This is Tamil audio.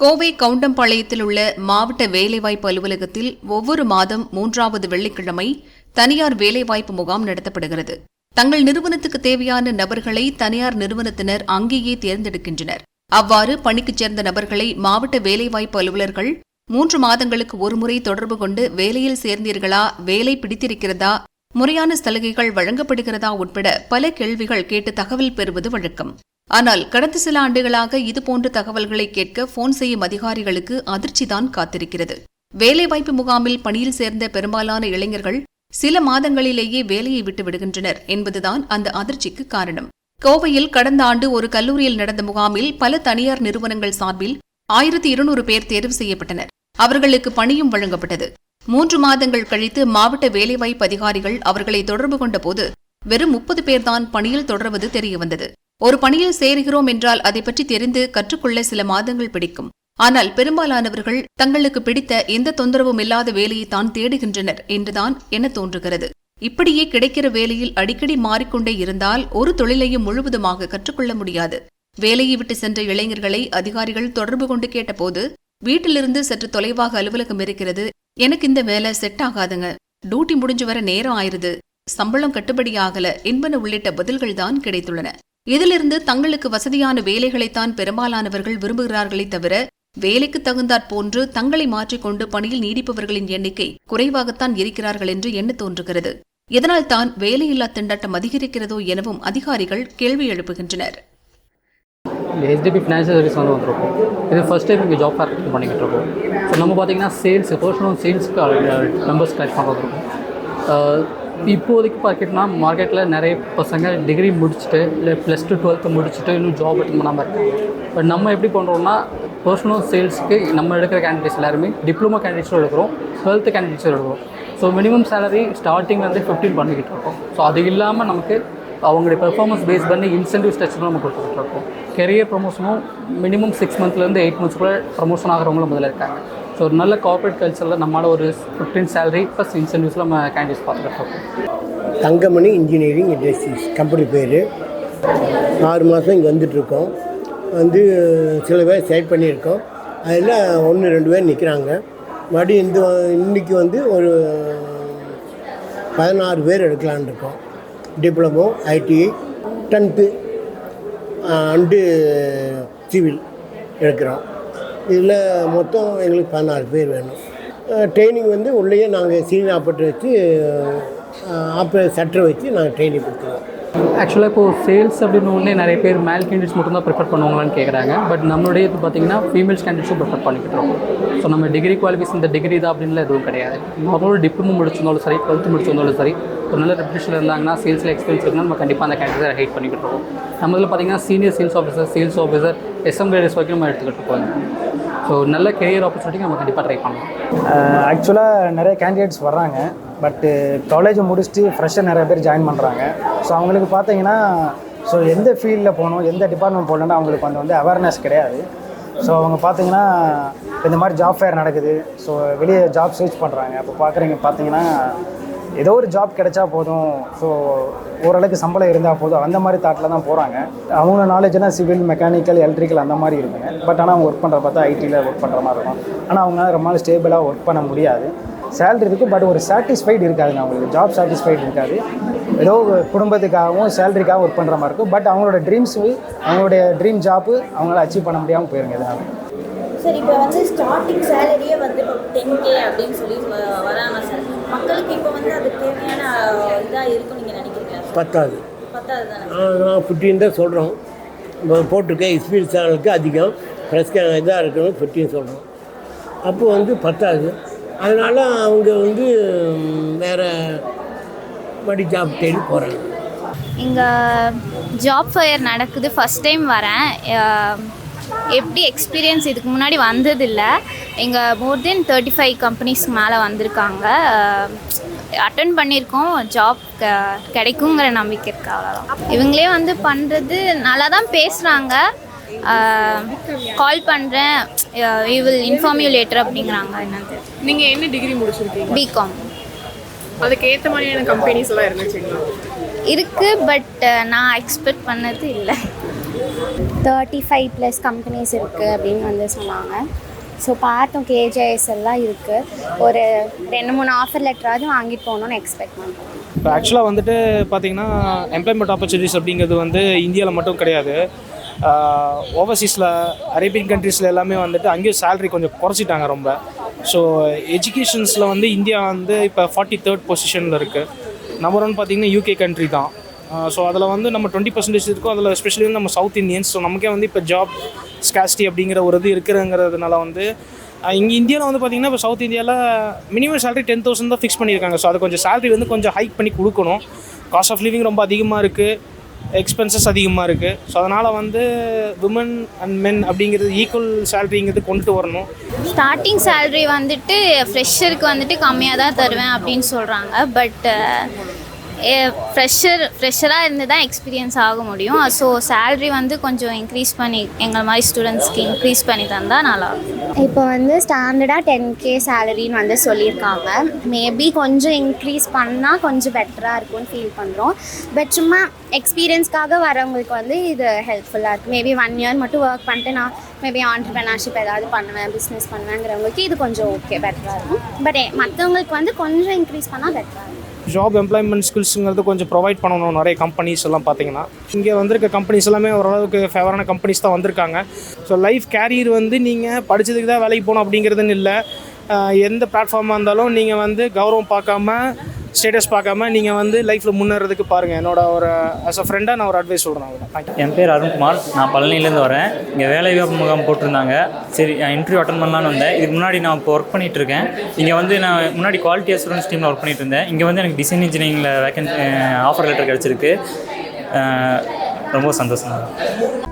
கோவை கவுண்டம்பாளையத்தில் உள்ள மாவட்ட வேலைவாய்ப்பு அலுவலகத்தில் ஒவ்வொரு மாதம் மூன்றாவது வெள்ளிக்கிழமை தனியார் வேலைவாய்ப்பு முகாம் நடத்தப்படுகிறது. தங்கள் நிறுவனத்துக்கு தேவையான நபர்களை தனியார் நிறுவனத்தினர் அங்கேயே தேர்ந்தெடுக்கின்றனர். அவ்வாறு பணிக்குச் சேர்ந்த நபர்களை மாவட்ட வேலைவாய்ப்பு அலுவலர்கள் மூன்று மாதங்களுக்கு ஒருமுறை தொடர்பு கொண்டு வேலையில் சேர்ந்தீர்களா வேலை பிடித்திருக்கிறதா முறையான சலுகைகள் வழங்கப்படுகிறதா உட்பட பல கேள்விகள் கேட்டு தகவல் பெறுவது வழக்கம். ஆனால் கடந்த சில ஆண்டுகளாக இதுபோன்ற தகவல்களை கேட்க போன் செய்யும் அதிகாரிகளுக்கு அதிர்ச்சிதான் காத்திருக்கிறது. வேலைவாய்ப்பு முகாமில் பணியில் சேர்ந்த பெரும்பாலான இளைஞர்கள் சில மாதங்களிலேயே வேலையை விட்டு விடுகின்றனர் என்பதுதான் அந்த அதிர்ச்சிக்கு காரணம். கோவையில் கடந்த ஆண்டு ஒரு கல்லூரியில் நடந்த முகாமில் பல தனியார் நிறுவனங்கள் சார்பில் ஆயிரத்தி இருநூறு பேர் தேர்வு செய்யப்பட்டனர். அவர்களுக்கு பணியும் வழங்கப்பட்டது. மூன்று மாதங்கள் கழித்து மாவட்ட வேலைவாய்ப்பு அதிகாரிகள் அவர்களை தொடர்பு கொண்டபோது வெறும் முப்பது பேர்தான் பணியில் தொடர்வது தெரியவந்தது. ஒரு பணியில் சேருகிறோம் என்றால் அதை பற்றி தெரிந்து கற்றுக்கொள்ள சில மாதங்கள் பிடிக்கும். ஆனால் பெரும்பாலானவர்கள் தங்களுக்கு பிடித்த எந்த தொந்தரவும் இல்லாத வேலையை தான் தேடுகின்றனர் என்றுதான் என தோன்றுகிறது. இப்படியே கிடைக்கிற வேலையில் அடிக்கடி மாறிக்கொண்டே இருந்தால் ஒரு தொழிலையும் முழுவதுமாக கற்றுக்கொள்ள முடியாது. வேலையை விட்டு சென்ற இளைஞர்களை அதிகாரிகள் தொடர்பு கொண்டு கேட்டபோது வீட்டிலிருந்து சற்று தொலைவாக அலுவலகம் இருக்கிறது. எனக்கு இந்த வேலை செட் ஆகாதுங்க. டியூட்டி முடிஞ்சு வர நேரம் ஆயிருது. சம்பளம் கட்டுப்படி ஆகல. என்பன உள்ளிட்ட பதில்கள் தான் கிடைத்துள்ளன. இதிலிருந்து தங்களுக்கு வசதியான வேலைகளைத்தான் பெரும்பாலானவர்கள் விரும்புகிறார்களே தவிர வேலைக்கு தகுந்தாற் போன்று தங்களை மாற்றிக்கொண்டு பணியில் நீடிப்பவர்களின் எண்ணிக்கை குறைவாகத்தான் இருக்கிறார்கள் என்று எண்ண தோன்றுகிறது. இதனால் தான் வேலையில்லா திண்டாட்டம் அதிகரிக்கிறதோ எனவும் அதிகாரிகள் கேள்வி எழுப்புகின்றனர். ஹெச்டிபி ஃபினான்ஷியல் சர்வீஸ் வந்து வந்திருக்கோம். இது ஃபஸ்ட் டைம் இங்கே ஜாப் ஃபேர் பண்ணிக்கிட்டு இருக்கோம். ஸோ நம்ம பார்த்தீங்கன்னா சேல்ஸ் பர்சனல் சேல்ஸ்க்கு மெம்பர்ஸ் கலெக்ட் பண்ணுறது இருக்கும் இப்போதைக்கு பார்க்கெட்னா மார்க்கெட்டில் நிறைய பசங்க டிகிரி முடிச்சுட்டு இல்லை ப்ளஸ் டூ டுவெல்த்து முடிச்சுட்டு இன்னும் ஜாப் அட்டன் பண்ணாமல் இருக்காங்க. பட் நம்ம எப்படி பண்ணுறோம்னா பர்சனல் சேல்ஸுக்கு நம்ம எடுக்கிற கேண்டிடேட்ஸ் எல்லாருமே டிப்ளமோ கேண்டிடேட்ஸும் எடுக்கிறோம் டுவெல்த்து கேண்டிடேட்ஸும் எடுக்கிறோம். ஸோ மினிமம் சேலரி ஸ்டார்டிங் வந்து ஃபிஃப்டீன் பண்ணிக்கிட்டு இருக்கோம். ஸோ அது இல்லாமல் நமக்கு அவங்களுடைய பெர்ஃபார்மன்ஸ் பேஸ் பண்ணி இன்சென்டிவ் ஸ்ட்ரக்சரும் நம்ம கொடுத்துட்டு இருக்கோம். கெரியர் ப்ரொமோஷனும் மினிமம் சிக்ஸ் மந்த்லேருந்து எயிட் மந்த்ஸ்க்குள்ளே ப்ரமோஷன் ஆகிறவங்களும் முதல்ல இருக்காங்க. ஸோ ஒரு நல்ல கார்பரேட் கல்ச்சரில் நம்மளால் ஒரு ஃபிஃப்டீன் சேலரி ப்ளஸ் இன்சென்டிவ்ஸில் நம்ம கேண்டிடேட்ஸ் பார்த்துட்டு இருக்கோம் தங்கமணி இன்ஜினியரிங் இண்டஸ்ட்ரீஸ் கம்பெனி பேர். ஆறு மாதம் இங்கே வந்துட்டுருக்கோம். வந்து சில பேர் செலக்ட் பண்ணியிருக்கோம். அதில் ஒன்று ரெண்டு பேர் நிற்கிறாங்க மறுபடியும் இந்த இன்றைக்கி வந்து ஒரு பதினாறு பேர் எடுக்கலான்னு இருக்கோம். Diploma ITI tenth and civil எடுக்கிறோம். இதில் மொத்தம் எங்களுக்கு பதினாறு பேர் வேணும். ட்ரைனிங் வந்து உள்ளேயே நாங்கள் சீனியர் ஆப்ரேட்டர் வச்சு ஆப்ரேட்டர் சட்டரை வச்சு நாங்கள் ட்ரைனிங் கொடுத்துருவோம். ஆக்சுவலாக இப்போது சேல்ஸ் அப்படின்னு ஒன்றே நிறைய பேர் மேல் கேண்டிடேட்ஸ் மட்டும்தான் ப்ரிஃபர் பண்ணுவாங்களான்னு கேட்குறாங்க பட் நம்மளுடைய இது பார்த்தீங்கன்னா ஃபீமேல்ஸ் கேண்டிடேட்ஸும் ப்ரிஃபர் பண்ணிக்கிட்டு இருக்கோம் ஸோ நம்ம டிகிரி குவாலிஃபிகேஷன் இந்த டிகிரி தான் அப்படின்லாம் எதுவும் கிடையாது. நார்மலாக டிப்ளமோ முடிச்சிருந்தாலும் சரி டுவெல்த்து முடிச்சிருந்தாலும் சரி ஒரு நல்ல ரெப்யூட்டேஷன் இருந்தாங்கன்னா சேல்ஸில் எக்ஸ்பீரியன்ஸ் இருக்குன்னா நம்ம கண்டிப்பாக அந்த கேண்டிடேட் ஹைட் பண்ணிக்கிட்டு இருக்கோம் நம்ம இதில் பார்த்தீங்கன்னா senior sales officer sales officer SM graders வரைக்கும் நம்ம எடுத்துக்கிட்டு இருக்கோம் ஸோ நல்ல கெரியர் ஆப்பர்ச்சுனிட்டி நம்ம கண்டிப்பாக ட்ரை பண்ணலாம். ஆக்சுவலாக நிறைய கேண்டிடேட்ஸ் வர்றாங்க. பட்டு காலேஜை முடிச்சுட்டு ஃப்ரெஷ்ஷாக நிறைய பேர் ஜாயின் பண்ணுறாங்க ஸோ அவங்களுக்கு பார்த்தீங்கன்னா ஸோ எந்த ஃபீல்டில் போகணும் எந்த டிபார்ட்மெண்ட் போகணுன்னு அவங்களுக்கு வந்து வந்து அவேர்னஸ் கிடையாது. ஸோ அவங்க பார்த்தீங்கன்னா இந்த மாதிரி ஜாப் ஃபேர் நடக்குது. ஸோ வெளியே ஜாப் சர்ச் பண்ணுறாங்க அப்போ பார்க்குறீங்க பார்த்தீங்கன்னா ஏதோ ஒரு ஜாப் கிடைச்சா போதும். ஸோ ஓரளவுக்கு சம்பளம் இருந்தால் போதும். அந்த மாதிரி தாட்டில் தான் போகிறாங்க அவங்க நாலேஜ்னா சிவில் மெக்கானிக்கல் எலக்ட்ரிக்கல் அந்த மாதிரி இருக்குங்க. பட் ஆனால் அவங்க ஒர்க் பண்ணுற பார்த்தா ஐடியில் ஒர்க் பண்ணுற மாதிரி இருக்கும். ஆனால் அவங்களால ரொம்ப ஸ்டேபிளாக ஒர்க் பண்ண முடியாது. சேலரி இருக்குது பட் ஒரு சாட்டிஸ்ஃபைடு இருக்காதுங்க அவங்களுக்கு ஜாப் சாட்டிஸ்ஃபைடு இருக்காது. ஏதோ குடும்பத்துக்காகவும் சேலரிக்காகவும் ஒர்க் பண்ணுற மாதிரி இருக்கும். பட் அவங்களோட ட்ரீம்ஸ் அவங்களுடைய ட்ரீம் ஜாப்பு அவங்களால அச்சீவ் பண்ண முடியாமல் போயிருங்க இதனால சார் இப்போ வந்து ஸ்டார்டிங் சேலரியே வந்து இப்போ டென் கே அப்படின்னு சொல்லி வராங்க சார் மக்களுக்கு இப்போ வந்து அது தேவையான இதாக இருக்கும்னு நீங்கள் நினைக்கிறீங்களா பத்தாது. பத்தாவது தானே நான் ஃபிஃப்டீன் தான் சொல்கிறோம் போட்டிருக்க எக்ஸ்பீரியன்ஸ் சேனலுக்கு அதிகம். ப்ளஸ் இதாக இருக்கணும் ஃபிஃப்டீன் சொல்கிறோம் அப்போ வந்து பத்தாது. அதனால் அவங்க வந்து வேறு படி ஜாப் தேடி போகிறாங்க இங்கே ஜாப் ஃபயர் நடக்குது. ஃபஸ்ட் டைம் வரேன். எப்படி எக்ஸ்பீரியன்ஸ் இதுக்கு முன்னாடி வந்ததில்லை. இங்கே மோர் தென் தேர்ட்டி ஃபைவ் கம்பெனிஸ்க்கு மேலே வந்திருக்காங்க. அட்டன் பண்ணியிருக்கோம். ஜாப் கிடைக்குங்கிற நம்பிக்கை இருக்கு அவ்வளோதான் இவங்களே வந்து பண்ணுறது நல்லா தான் பேசுகிறாங்க கால் பண்ணுறேன் you will inform you later அப்படிங்கிறாங்க. என்னது? நீங்கள் என்ன டிகிரி முடிச்சிருக்கீங்க? பிகாம் அதுக்கு ஏற்ற மாதிரியான கம்பெனிஸ் எல்லாம் இருந்துச்சுங்களா? இருக்குது பட் நான் எக்ஸ்பெக்ட் பண்ணது இல்லை. தேர்ட்டி ஃபைவ் ப்ளஸ் கம்பெனிஸ் இருக்குது அப்படின்னு வந்து சொன்னாங்க. ஸோ பார்த்தோம் கேஜேஎஸ் எல்லாம் இருக்குது ஒரு ரெண்டு மூணு ஆஃபர் லெட்டராவது வாங்கிட்டு போகணுன்னு எக்ஸ்பெக்ட் பண்ணுறோம் இப்போ ஆக்சுவலாக வந்துட்டு பார்த்தீங்கன்னா எம்ப்ளாய்மெண்ட் ஆப்பர்ச்சுனிட்டிஸ் அப்படிங்கிறது வந்து இந்தியாவில் மட்டும் கிடையாது. ஓவர்சீஸில் அரேபியன் கண்ட்ரீஸில் எல்லாமே வந்துட்டு அங்கேயும் சேலரி கொஞ்சம் குறைச்சிட்டாங்க ரொம்ப. ஸோ எஜுகேஷன்ஸில் வந்து இந்தியா வந்து இப்போ ஃபார்ட்டி தேர்ட் பொசிஷனில் இருக்குது நம்பர் ஒன் பார்த்திங்கன்னா யூகே கண்ட்ரி தான். ஸோ அதில் வந்து நம்ம டுவெண்ட்டி பர்சன்டேஜ் இருக்கும். அதில் எஸ்பெஷலி வந்து நம்ம சவுத் இந்தியன்ஸ் ஸோ நமக்கே வந்து இப்போ ஜாப் ஸ்காஸ்டி அப்படிங்கிற ஒரு இது இருக்கிறங்கிறதுனால வந்து இங்கே இந்தியாவில் வந்து பார்த்தீங்கன்னா இப்போ சவுத் இந்தியாவில் மினிமம் சேலரி டென் தௌசண்ட் தான் ஃபிக்ஸ் பண்ணியிருக்காங்க. ஸோ அது கொஞ்சம் சேலரி வந்து கொஞ்சம் ஹைக் பண்ணி கொடுக்கணும். காஸ்ட் ஆஃப் லிவிங் ரொம்ப அதிகமாக இருக்குது எக்ஸ்பென்சஸ் அதிகமாக இருக்குது ஸோ அதனால் வந்து விமன் அண்ட் மென் அப்படிங்கிறது ஈக்குவல் சேலரிங்கிறது கொண்டுட்டு வரணும். ஸ்டார்டிங் சேலரி வந்துட்டு ஃப்ரெஷருக்கு வந்துட்டு கம்மியாக தான் தருவேன் அப்படின்னு சொல்கிறாங்க பட் ஃப்ரெஷர் ஃப்ரெஷராக இருந்து தான் எக்ஸ்பீரியன்ஸ் ஆக முடியும். ஸோ சேல்ரி வந்து கொஞ்சம் இன்க்ரீஸ் பண்ணி எங்கள் மாதிரி ஸ்டூடெண்ட்ஸ்க்கு இன்க்ரீஸ் பண்ணி தந்தால் நல்லாயிருக்கும் இப்போ வந்து ஸ்டாண்டர்டாக டென் கே சேலரின்னு வந்து சொல்லியிருக்காங்க. மேபி கொஞ்சம் இன்க்ரீஸ் பண்ணால் கொஞ்சம் பெட்டராக இருக்கும்னு ஃபீல் பண்ணுறோம் பட் சும்மா எக்ஸ்பீரியன்ஸ்க்காக வரவங்களுக்கு வந்து இது ஹெல்ப்ஃபுல்லாக இருக்குது மேபி ஒன் இயர் மட்டும் ஒர்க் பண்ணிட்டு நான் மேபி ஆண்டர்பிரினர்ஷிப் ஏதாவது பண்ணுவேன் பிஸ்னஸ் பண்ணுவேங்கிறவங்களுக்கு இது கொஞ்சம் ஓகே பெட்டராக இருக்கும். பட் மற்றவங்களுக்கு வந்து கொஞ்சம் இன்க்ரீஸ் பண்ணால் பெட்டராக இருக்கும் ஜாப் எம்ப்ளாய்மெண்ட் ஸ்கில்ஸுங்கிறது கொஞ்சம் ப்ரொவைட் பண்ணணும். நிறைய கம்பெனிஸ் எல்லாம் பார்த்தீங்கன்னா. இங்கே வந்திருக்க கம்பெனிஸ் எல்லாமே ஓரளவுக்கு ஃபேவரான கம்பெனிஸ் தான் வந்திருக்காங்க. ஸோ லைஃப் கேரியர் வந்து நீங்கள் படித்ததுக்கு தான் வேலைக்கு போகணும் அப்படிங்கிறதுன்னு இல்லை. எந்த பிளாட்ஃபார்மாக இருந்தாலும் நீங்கள் வந்து கௌரவம் பார்க்காம ஸ்டேட்டஸ் பார்க்காம நீங்கள் வந்து லைஃப்பில் முன்னேறதுக்கு பாருங்கள் என்னோட ஒரு ஆஸ் அ ஃப்ரெண்டாக நான் ஒரு அட்வைஸ் சொல்கிறேன் அவ்வளோ என் பேர் அருண்குமார். நான் பழனிலேருந்து வரேன். இங்கே வேலை வாய்ப்பு முகாம் போட்டிருந்தாங்க. சரி இன்டர்வியூ அட்டன் பண்ணலான்னு வந்தேன். இதுக்கு முன்னாடி நான் இப்போ ஒர்க் பண்ணிட்டு இருக்கேன். இங்கே வந்து நான் முன்னாடி குவாலிட்டி அசூரன்ஸ் டீமில் ஒர்க் பண்ணிட்டு இருந்தேன். இங்கே வந்து எனக்கு டிசைன் இன்ஜினியரிங்கில் வேக்கன் ஆஃபர் லெட்டர் கிடச்சிருக்கு. ரொம்ப சந்தோஷம்.